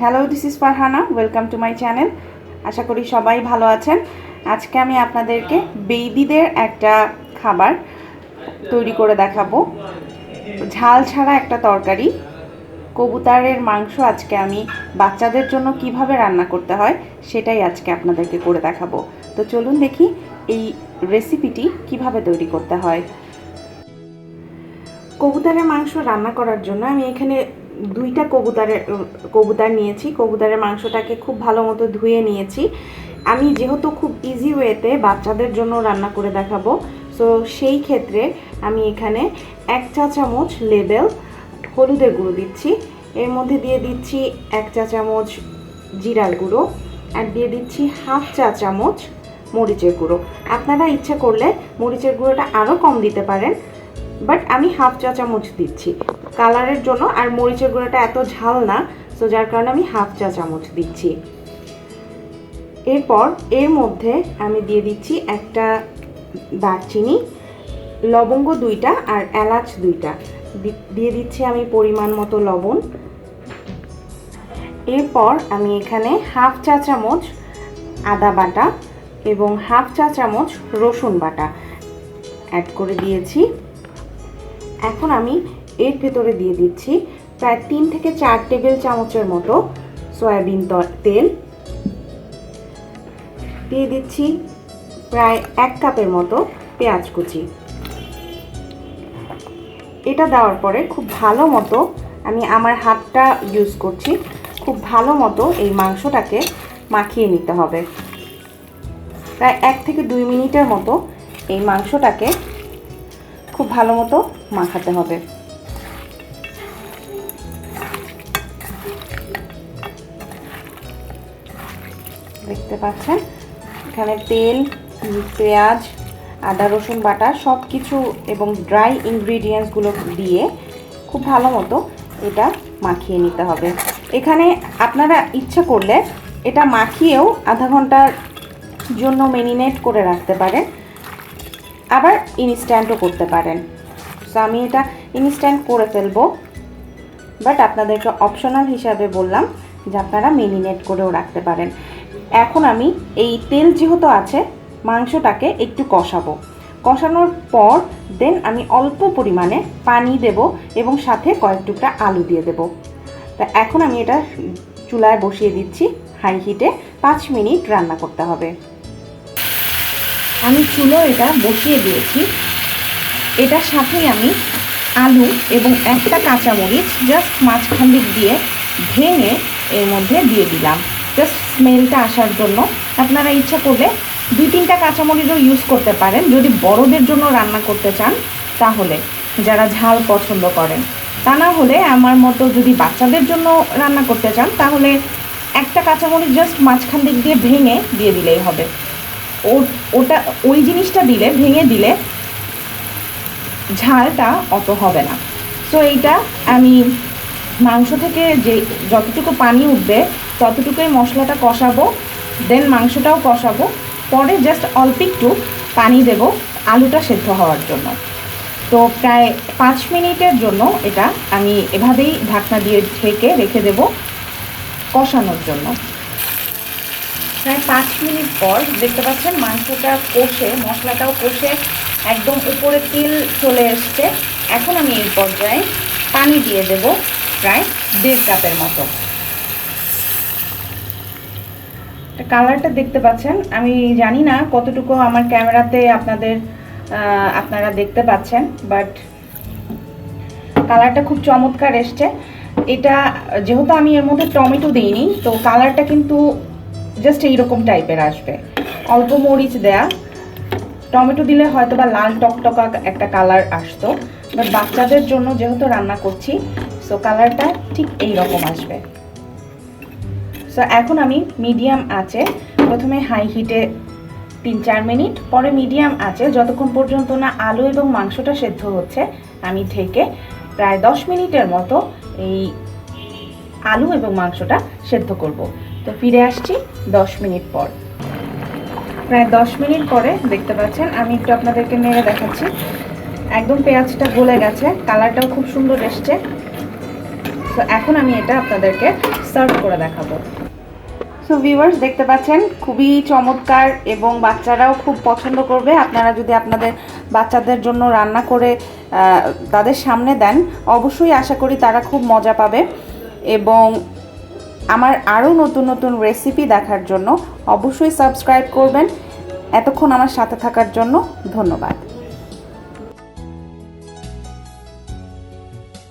Hello this is Farhana welcome to my channel আশা করি সবাই ভালো আছেন। আজকে আমি আপনাদেরকে বেবিদের একটা খাবার তৈরি করে দেখাবো। ঝাল ছাড়া একটা তরকারি। কবুতরের মাংস আজকে আমি বাচ্চাদের জন্য কীভাবে রান্না করতে হয়, সেটাই আজকে আপনাদেরকে করে দেখাবো। তো চলুন দেখি এই রেসিপিটি কীভাবে তৈরি করতে হয়। কবুতরের মাংস রান্না করার জন্য আমি এখানে দুইটা কবুতরের, কবুতর নিয়েছি। কবুতরের মাংসটাকে খুব ভালো মতো ধুয়ে নিয়েছি। আমি যেহেতু খুব ইজি ওয়েতে বাচ্চাদের জন্য রান্না করে দেখাবো সো সেই ক্ষেত্রে আমি এখানে এক চা চামচ লেবেল হলুদের গুঁড়ো দিচ্ছি। এর মধ্যে দিয়ে দিচ্ছি এক চা চামচ জিরার গুঁড়ো আর দিয়ে দিচ্ছি হাফ চা চামচ মরিচের গুঁড়ো। আপনারা ইচ্ছা করলে মরিচের গুঁড়োটা আরও কম দিতে পারেন বাট আমি হাফ চা চামচ দিচ্ছি। কালারের জন্য আর মরিচের গুঁড়োটা এত ঝাল না সো যার কারণে আমি হাফ চা চামচ দিচ্ছি। এরপর এর মধ্যে আমি দিয়ে দিচ্ছি একটা দারচিনি, লবঙ্গ দুইটা আর এলাচ দুইটা। দিয়ে দিচ্ছি আমি পরিমাণ মতো লবণ। এরপর আমি এখানে হাফ চা চামচ আদা বাটা এবং হাফ চা চামচ রসুন বাটা অ্যাড করে দিয়েছি। এখন আমি এর ভেতরে দিয়ে দিচ্ছি প্রায় তিন থেকে চার টেবিল চামচের মতো সয়াবিন তেল। দিয়ে দিচ্ছি প্রায় এক কাপের মতো পেঁয়াজ কুচি। এটা দেওয়ার পরে খুব ভালো মতো আমি আমার হাতটা ইউজ করছি, খুব ভালো মতো এই মাংসটাকে মাখিয়ে নিতে হবে। প্রায় এক থেকে দুই মিনিটের মতো এই মাংসটাকে খুব ভালো মতো মাখাতে হবে। দেখতে পাচ্ছেন। এখানে তেল, পেঁয়াজ, আদা, রসুন বাটা সব কিছু এবং ড্রাই ইনগ্রিডিয়েন্টসগুলো দিয়ে খুব ভালো মতো এটা মাখিয়ে নিতে হবে। এখানে আপনারা ইচ্ছা করলে এটা মাখিয়েও আধা ঘণ্টার জন্য মেরিনেট করে রাখতে পারেন। আবার ইনস্ট্যান্টও করতে পারেন। সো আমি এটা ইনস্ট্যান্ট করে ফেলব। বাট আপনাদেরকে অপশনাল হিসাবে বললাম যে আপনারা মেরিনেট করেও রাখতে পারেন। এখন আমি এই তেল যেহেতু আছে, মাংসটাকে একটু কষাবো। কষানোর পর দেন আমি অল্প পরিমাণে পানি দেব এবং সাথে কয়েক টুকরা আলু দিয়ে দেব। তা এখন আমি এটা চুলায় বসিয়ে দিচ্ছি হাই হিটে পাঁচ মিনিট রান্না করতে হবে। আমি চুলো এটা বসিয়ে দিয়েছি। এটার সাথেই আমি আলু এবং একটা কাঁচামরিচ জাস্ট মাঝখান দিক দিয়ে ভেঙে এর মধ্যে দিয়ে দিলাম। জাস্ট স্মেলটা আসার জন্য আপনারা ইচ্ছা করলে দুই তিনটা কাঁচামরিচও ইউজ করতে পারেন। যদি বড়দের জন্য রান্না করতে চান, তাহলে যারা ঝাল পছন্দ করেন, তা না হলে আমার মতো যদি বাচ্চাদের জন্য রান্না করতে চান, তাহলে একটা কাঁচামরিচ জাস্ট মাঝখান দিক দিয়ে ভেঙে দিয়ে দিলেই হবে। ও- ওটা, ওই জিনিসটা দিলে, ভেঙে দিলে ঝালটা অত হবে না। সো এইটা আমি মাংস থেকে যে যতটুকু পানি উঠবে, ততটুকুই মশলাটা কষাবো দেন মাংসটাও কষাবো। পরে জাস্ট অল্প একটু পানি দেব আলুটা সেদ্ধ হওয়ার জন্য। তো প্রায় পাঁচ মিনিটের জন্য এটা আমি এভাবেই ঢাকনা দিয়ে ঢেকে রেখে দেব কষানোর জন্য। প্রায় পাঁচ মিনিট পর দেখতে পাচ্ছেন মাংসটা কষে, মশলাটাও কষে একদম উপরে তেল চলে এসছে। এখন আমি এই পর্যায়ে পানি দিয়ে দেব। প্রায় দেড় কাপের মতো। কালারটা দেখতে পাচ্ছেন। আমি জানি না কতটুকু আমার ক্যামেরাতে আপনাদের আপনারা দেখতে পাচ্ছেন বাট কালারটা খুব চমৎকার এসছে। এটা, যেহেতু আমি এর মধ্যে টমেটো দিইনি, তো কালারটা কিন্তু জাস্ট এইরকম টাইপের আসবে। অল্প মরিচ দেয়া। টমেটো দিলে হয়তো বা লাল টকটকা একটা কালার আসতো বাট বাচ্চাদের জন্য যেহেতু রান্না করছি সো কালারটা ঠিক এই রকম আসবে। সো এখন আমি মিডিয়াম আছে। প্রথমে হাই হিটে তিন চার মিনিট, পরে মিডিয়াম আছে। যতক্ষণ পর্যন্ত না আলু এবং মাংসটা সেদ্ধ হচ্ছে, আমি থেকে প্রায় দশ মিনিটের মতো এই আলু এবং মাংসটা সেদ্ধ করব। তো, ফিরে আসছি দশ মিনিট পর। প্রায় দশ মিনিট পরে, দেখতে পাচ্ছেন, আমি একটু আপনাদেরকে নেড়ে দেখাচ্ছি। একদম পেঁয়াজটা গলে গেছে কালারটাও খুব সুন্দর এসছে। তো এখন আমি এটা আপনাদেরকে সার্ভ করে দেখাবো। সো ভিউয়ার্স দেখতে পাচ্ছেন, খুবই চমৎকার এবং বাচ্চারাও খুব পছন্দ করবে। আপনারা যদি আপনাদের বাচ্চাদের জন্য রান্না করে তাদের সামনে দেন, অবশ্যই আশা করি তারা খুব মজা পাবে। এবং আমার আরও নতুন নতুন রেসিপি দেখার জন্য অবশ্যই সাবস্ক্রাইব করবেন। এতক্ষণ আমার সাথে থাকার জন্য ধন্যবাদ।